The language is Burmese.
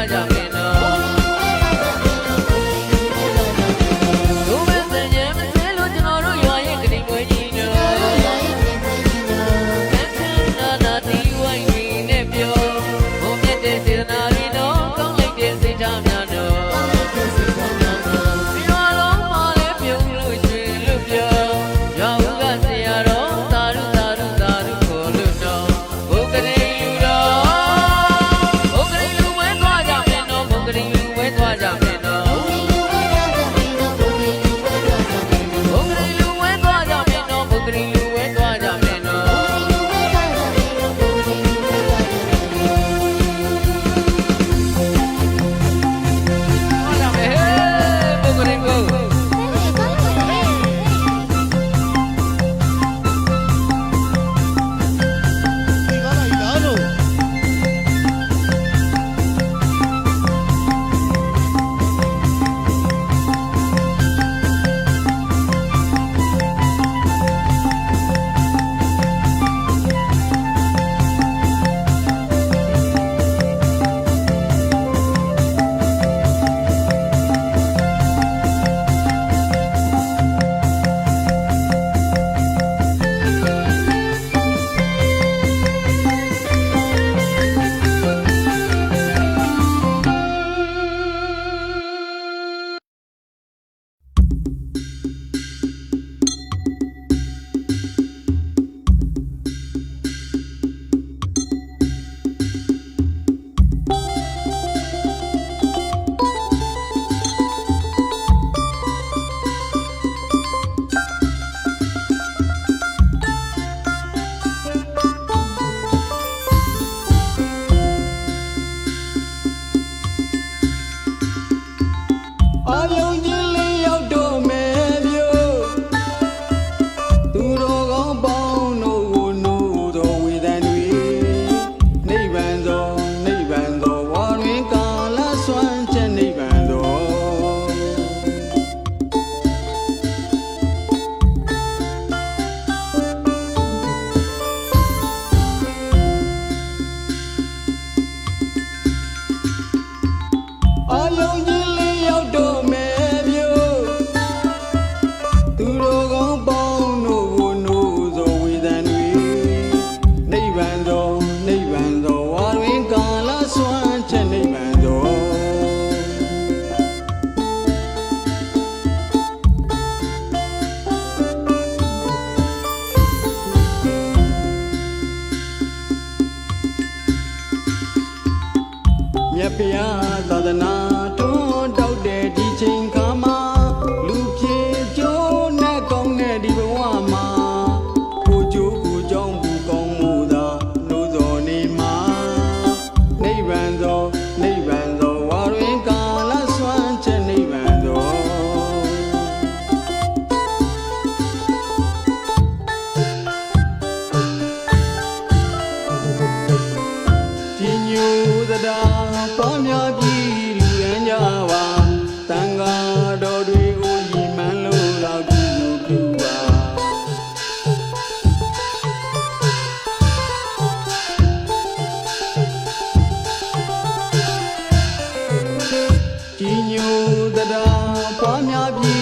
Raja. ညိုသတာပါများပြီးလူရန်ကြပါတန်ဃာတော်တွေကိုဤမှန်လို့လောက်ကူကူပါကြီးညိုသတာပါများပြီး